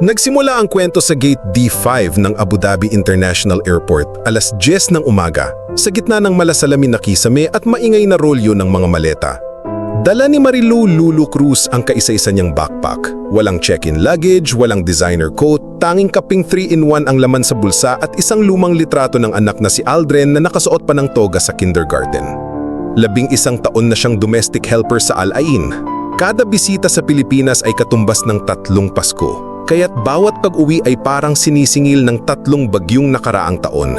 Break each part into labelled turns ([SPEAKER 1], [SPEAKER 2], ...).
[SPEAKER 1] Nagsimula ang kwento sa Gate D5 ng Abu Dhabi International Airport alas 10 ng umaga sa gitna ng malasalamin na kisame at maingay na rolyo ng mga maleta. Dala ni Marilu Lulu Cruz ang kaisa-isa niyang backpack. Walang check-in luggage, walang designer coat, tanging kaping 3-in-1 ang laman sa bulsa at isang lumang litrato ng anak na si Aldren na nakasuot pa ng toga sa kindergarten. Labing isang taon na siyang domestic helper sa Al Ain. Kada bisita sa Pilipinas ay katumbas ng tatlong Pasko. Kaya't bawat pag-uwi ay parang sinisingil ng tatlong bagyong nakaraang taon.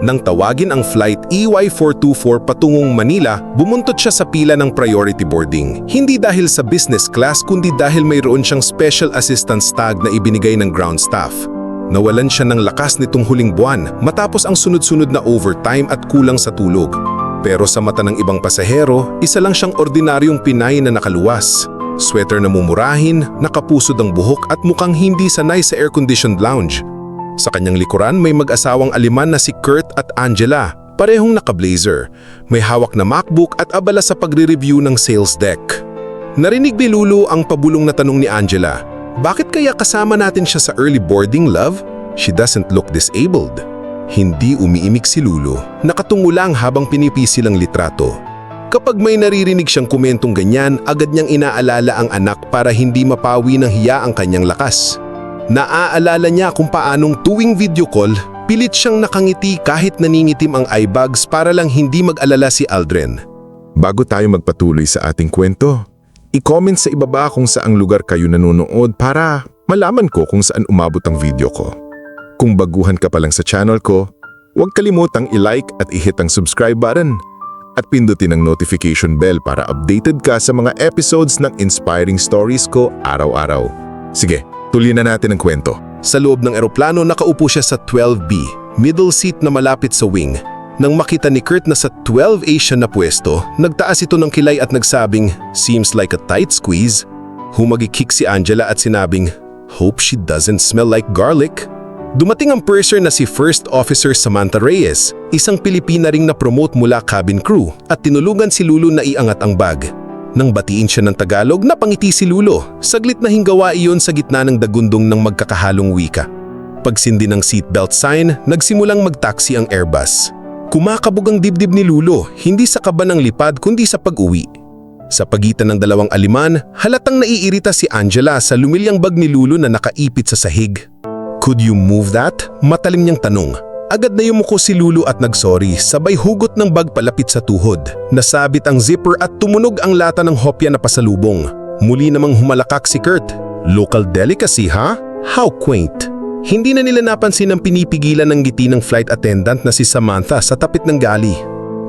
[SPEAKER 1] Nang tawagin ang flight E EY424 patungong Manila, bumuntot siya sa pila ng priority boarding. Hindi dahil sa business class kundi dahil mayroon siyang special assistance tag na ibinigay ng ground staff. Nawalan siya ng lakas nitong huling buwan matapos ang sunod-sunod na overtime at kulang sa tulog. Pero sa mata ng ibang pasahero, isa lang siyang ordinaryong Pinay na nakaluwas. Sweater na mumurahin, nakapusod ang buhok at mukhang hindi sanay sa air-conditioned lounge. Sa kanyang likuran may mag-asawang aliman na si Kurt at Angela, parehong naka-blazer. May hawak na MacBook at abala sa pagre-review ng sales deck. Narinig ni Lulu ang pabulong na tanong ni Angela, Bakit kaya kasama natin siya sa early boarding, love? She doesn't look disabled. Hindi umiimik si Lulu, nakatungo lang habang pinipisi lang litrato. Kapag may naririnig siyang komentong ganyan, agad niyang inaalala ang anak para hindi mapawi ng hiya ang kanyang lakas. Naaalala niya kung paanong tuwing video call, pilit siyang nakangiti kahit naningitim ang eyebags para lang hindi mag-alala si Aldren.
[SPEAKER 2] Bago tayo magpatuloy sa ating kwento, i-comment sa ibaba kung saang lugar kayo nanonood para malaman ko kung saan umabot ang video ko. Kung baguhan ka pa lang sa channel ko, huwag kalimutang i-like at i-hit ang subscribe button at pindutin ang notification bell para updated ka sa mga episodes ng inspiring stories ko araw-araw. Sige, tuloy na natin ang kwento.
[SPEAKER 1] Sa loob ng eroplano nakaupo siya sa 12B, middle seat na malapit sa wing. Nang makita ni Kurt na sa 12A siya na pwesto, nagtaas ito ng kilay at nagsabing, seems like a tight squeeze. Humagikik si Angela at sinabing, hope she doesn't smell like garlic. Dumating ang purser na si First Officer Samantha Reyes, isang Pilipina ring na-promote mula cabin crew at tinulungan si Lulu na iangat ang bag. Nang batiin siya ng Tagalog, napangiti si Lulo. Saglit na hinggawa iyon sa gitna ng dagundong ng magkakahalong wika. Pagsindi ng seatbelt sign, nagsimulang magtaksi ang Airbus. Kumakabog ang dibdib ni Lulo, hindi sa kaba ng lipad kundi sa pag-uwi. Sa pagitan ng dalawang aliman, halatang naiirita si Angela sa lumilyang bag ni Lulo na nakaipit sa sahig. Could you move that? Matalim niyang tanong. Agad na yumuko si Lulu at nagsorry, sabay hugot ng bag palapit sa tuhod. Nasabit ang zipper at tumunog ang lata ng hopya na pasalubong. Muli namang humalakak si Kurt. Local delicacy ha? How quaint. Hindi na nila napansin ang pinipigilan ng ngiti ng flight attendant na si Samantha sa tapit ng gali.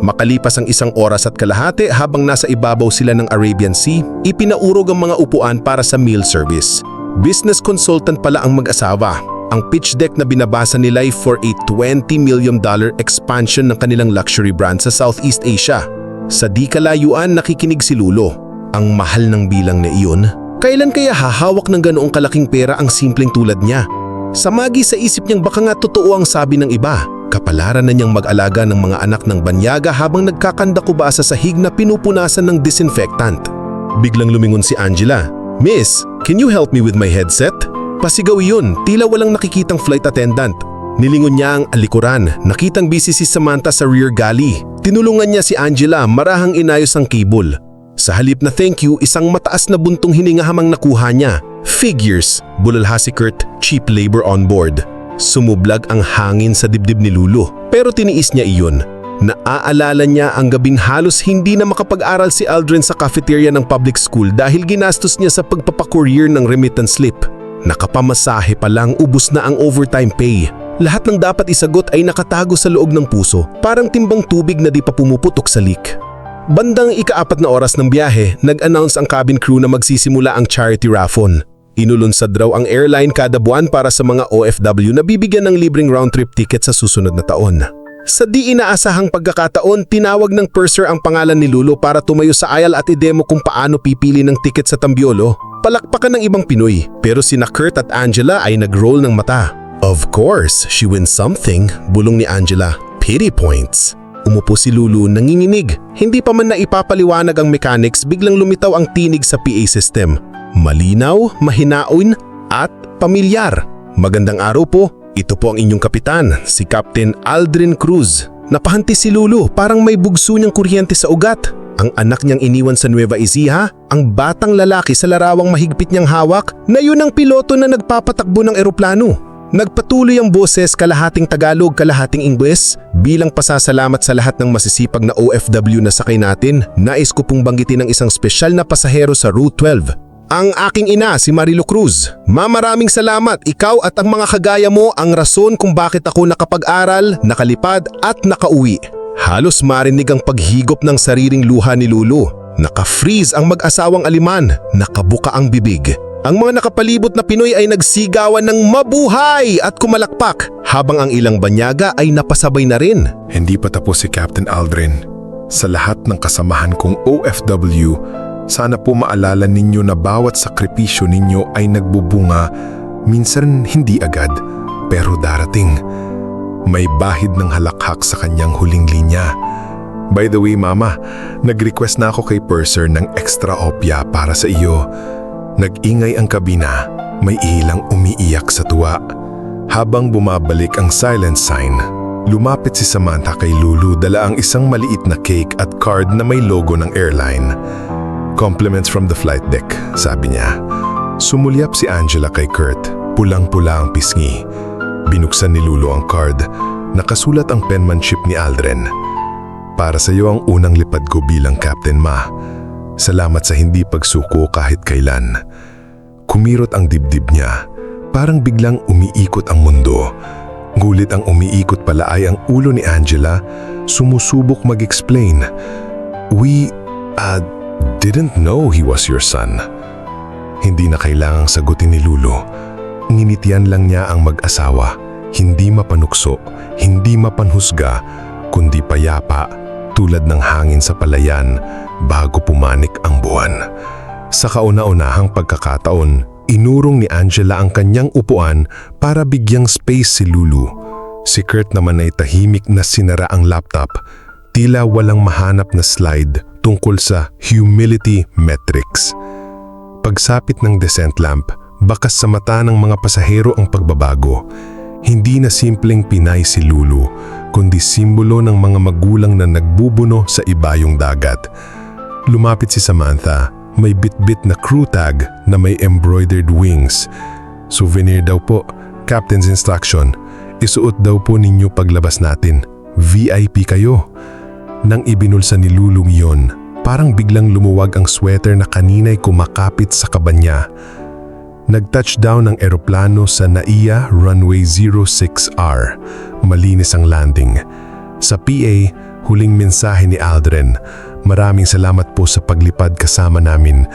[SPEAKER 1] Makalipas ang isang oras at kalahati habang nasa ibabaw sila ng Arabian Sea, ipinaurog ang mga upuan para sa meal service. Business consultant pala ang mag-asawa ang pitch deck na binabasa nila ay for a $20 million expansion ng kanilang luxury brand sa Southeast Asia. Sa di kalayuan nakikinig si Lulo. Ang mahal ng bilang na iyon. Kailan kaya hahawak ng ganoong kalaking pera ang simpleng tulad niya? Samagi sa isip niyang baka nga totoo ang sabi ng iba. Kapalaran na niyang mag-alaga ng mga anak ng banyaga habang nagkakandakubasa sa hig na pinupunasan ng disinfectant. Biglang lumingon si Angela. Miss, can you help me with my headset? Pasigaw iyon, tila walang nakikitang flight attendant. Nilingon niya ang alikuran, nakitang busy si Samantha sa rear galley. Tinulungan niya si Angela, marahang inayos ang cable. Sa halip na thank you, isang mataas na buntong hininga hamang nakuha niya. Figures, bulalha si Kurt, cheap labor on board. Sumublag ang hangin sa dibdib ni Lulu, pero tiniis niya iyon. Naaalala niya ang gabing halos hindi na makapag-aral si Aldrin sa cafeteria ng public school dahil ginastos niya sa pagpapakourier ng remittance slip. Nakapamasahe pa lang ubus na ang overtime pay. Lahat ng dapat isagot ay nakatago sa loob ng puso, parang timbang tubig na di pa pumuputok sa leak. Bandang ikaapat na oras ng biyahe, nag-announce ang cabin crew na magsisimula ang charity raffle. Inulunsad raw ang airline kada buwan para sa mga OFW na bibigyan ng libreng round-trip ticket sa susunod na taon. Sa di inaasahang pagkakataon, tinawag ng purser ang pangalan ni Lulo para tumayo sa aisle at idemo kung paano pipili ng ticket sa Tambiolo. Palakpakan ng ibang Pinoy, pero sina Kurt at Angela ay nag-roll ng mata. Of course, she wins something, bulong ni Angela. Pity points. Umupo si Lulu nanginginig. Hindi pa man na ipapaliwanag ang mechanics, biglang lumitaw ang tinig sa PA system. Malinaw, mahinaon, at pamilyar. Magandang araw po. Ito po ang inyong kapitan, si Captain Aldrin Cruz. Napahanti si Lulu parang may bugso niyang kuryente sa ugat. Ang anak niyang iniwan sa Nueva Ecija, ang batang lalaki sa larawang mahigpit niyang hawak na yun ang piloto na nagpapatakbo ng eroplano. Nagpatuloy ang boses kalahating Tagalog, kalahating Ingles. Bilang pasasalamat sa lahat ng masisipag na OFW na sakay natin, nais ko pong banggitin ang isang espesyal na pasahero sa Route 12. Ang aking ina, si Marilu Cruz. Ma, maraming salamat. Ikaw at ang mga kagaya mo ang rason kung bakit ako nakapag-aral, nakalipad at nakauwi. Halos marinig ang paghigop ng sariling luha ni Lulu. Naka-freeze ang mag-asawang aliman, nakabuka ang bibig. Ang mga nakapalibot na Pinoy ay nagsigawan ng mabuhay at kumalakpak habang ang ilang banyaga ay napasabay na rin.
[SPEAKER 2] Hindi pa tapos si Captain Aldrin. Sa lahat ng kasamahan kong OFW, sana po maalala ninyo na bawat sakripisyo ninyo ay nagbubunga, minsan hindi agad, pero darating. May bahid ng halakhak sa kanyang huling linya. By the way, Mama, nag-request na ako kay Purser ng extra opya para sa iyo. Nag-ingay ang kabina, may ilang umiiyak sa tuwa. Habang bumabalik ang silent sign, lumapit si Samantha kay Lulu dala ang isang maliit na cake at card na may logo ng airline. Compliments from the flight deck, sabi niya. Sumulyap si Angela kay Kurt, pulang-pula ang pisngi. Binuksan ni Lulu ang card, nakasulat ang penmanship ni Aldrin. Para sa iyo ang unang lipad ko bilang Captain Ma. Salamat sa hindi pagsuko kahit kailan. Kumirot ang dibdib niya. Parang biglang umiikot ang mundo. Ngulit ang umiikot pala ay ang ulo ni Angela, sumusubok mag-explain. We, uh, didn't know he was your son. Hindi na kailangang sagutin ni Lulu. Nginitian lang niya ang mag-asawa. Hindi mapanukso, hindi mapanhusga, kundi payapa tulad ng hangin sa palayan bago pumanik ang buwan. Sa kauna-unahang pagkakataon, inurong ni Angela ang kanyang upuan para bigyang space si Lulu. Si Kurt naman ay tahimik na sinara ang laptop, tila walang mahanap na slide tungkol sa humility metrics. Pagsapit ng descent lamp, bakas sa mata ng mga pasahero ang pagbabago. Hindi na simpleng Pinay si Lulu, kundi simbolo ng mga magulang na nagbubuno sa ibayong dagat. Lumapit si Samantha, may bitbit na crew tag na may embroidered wings. Souvenir daw po, Captain's instruction. Isuot daw po ninyo paglabas natin. VIP kayo. Nang ibinulsa ni Lulong yon, parang biglang lumuwag ang sweater na kanina'y kumakapit sa kaba niya. Nag-touchdown ang eroplano sa NAIA Runway 06R. Malinis ang landing. Sa PA, huling mensahe ni Aldrin. Maraming salamat po sa paglipad kasama namin.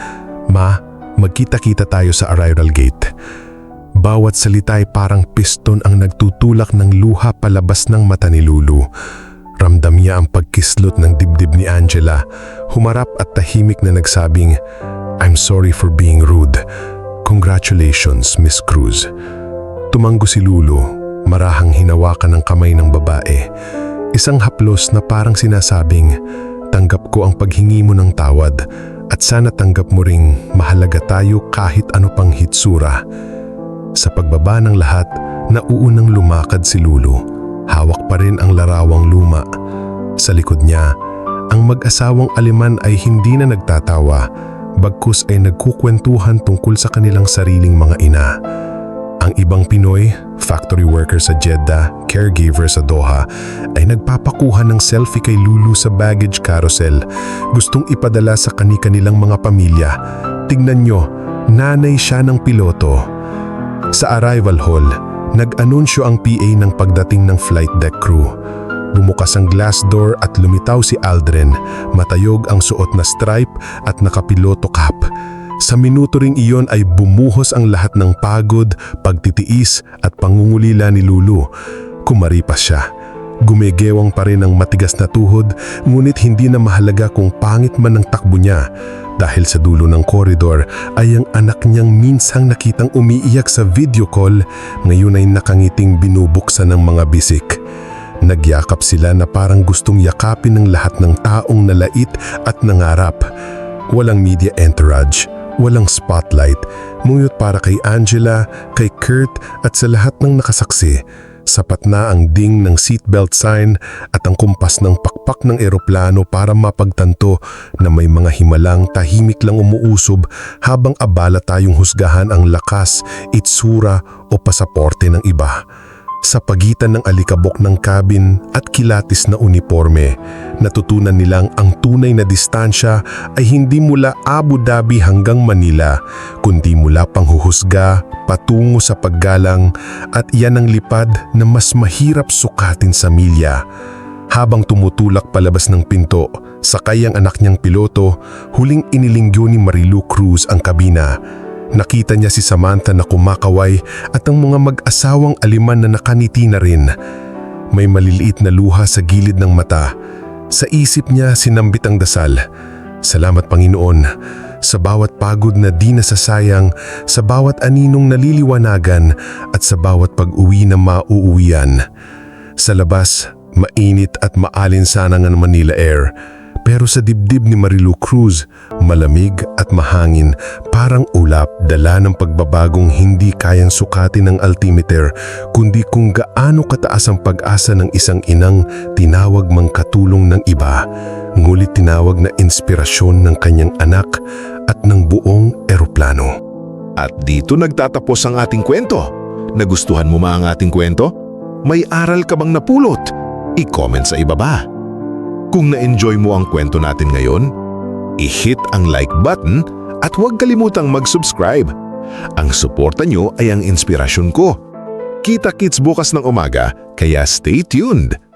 [SPEAKER 2] Ma, magkita-kita tayo sa arrival gate. Bawat salita ay parang piston ang nagtutulak ng luha palabas ng mata ni Lulu. Ramdam niya ang pagkislot ng dibdib ni Angela. Humarap at tahimik na nagsabing, I'm sorry for being rude. Congratulations, Miss Cruz. Tumanggo si Lulu, marahang hinawakan ng kamay ng babae. Isang haplos na parang sinasabing, tanggap ko ang paghingi mo ng tawad at sana tanggap mo ring mahalaga tayo kahit ano pang hitsura. Sa pagbaba ng lahat, nauunang lumakad si Lulu. Hawak pa rin ang larawang luma. Sa likod niya, ang mag-asawang aliman ay hindi na nagtatawa, bagkus ay nagkukwentuhan tungkol sa kanilang sariling mga ina. Ang ibang Pinoy, factory worker sa Jeddah, caregiver sa Doha, ay nagpapakuha ng selfie kay Lulu sa baggage carousel. Gustong ipadala sa kani-kanilang mga pamilya. Tignan nyo, nanay siya ng piloto. Sa arrival hall, nag-anunsyo ang PA ng pagdating ng flight deck crew. Bumukas ang glass door at lumitaw si Aldrin, matayog ang suot na stripe at nakapiloto cap. Sa minuto ring iyon ay bumuhos ang lahat ng pagod, pagtitiis at pangungulila ni Lulu. Kumaripas siya. Gumegewang pa rin ang matigas na tuhod, ngunit hindi na mahalaga kung pangit man ang takbo niya. Dahil sa dulo ng koridor ay ang anak niyang minsang nakitang umiiyak sa video call, ngayon ay nakangiting binubuksan ng mga bisik. Nagyakap sila na parang gustong yakapin ng lahat ng taong nalait at nangarap. Walang media entourage, walang spotlight, ngunit para kay Angela, kay Kurt at sa lahat ng nakasaksi. Sapat na ang ding ng seatbelt sign at ang kumpas ng pakpak ng eroplano para mapagtanto na may mga himalang tahimik lang umuusob habang abala tayong husgahan ang lakas, itsura o pasaporte ng iba. Sa pagitan ng alikabok ng cabin at kilatis na uniforme, natutunan nilang ang tunay na distansya ay hindi mula Abu Dhabi hanggang Manila, kundi mula panghuhusga, patungo sa paggalang at yan ang lipad na mas mahirap sukatin sa milya. Habang tumutulak palabas ng pinto, sakay ang anak niyang piloto, huling inilingyo ni Marilu Cruz ang kabina. Nakita niya si Samantha na kumakaway at ang mga mag-asawang aliman na nakaniti na rin. May maliliit na luha sa gilid ng mata. Sa isip niya sinambit ang dasal. Salamat Panginoon sa bawat pagod na di nasasayang, sa bawat aninong naliliwanagan at sa bawat pag-uwi na mauuwian. Sa labas, mainit at maalinsanang ang Manila Air. Pero sa dibdib ni Marilu Cruz, malamig at mahangin, parang ulap dala ng pagbabagong hindi kayang sukatin ng altimeter, kundi kung gaano kataas ang pag-asa ng isang inang tinawag mang katulong ng iba, ngulit tinawag na inspirasyon ng kanyang anak at ng buong eroplano.
[SPEAKER 1] At dito nagtatapos ang ating kwento. Nagustuhan mo ba ang ating kwento? May aral ka bang napulot? I-comment sa ibaba. Kung na-enjoy mo ang kwento natin ngayon, i-hit ang like button at huwag kalimutang mag-subscribe. Ang suporta nyo ay ang inspirasyon ko. Kita-kits bukas ng umaga, kaya stay tuned!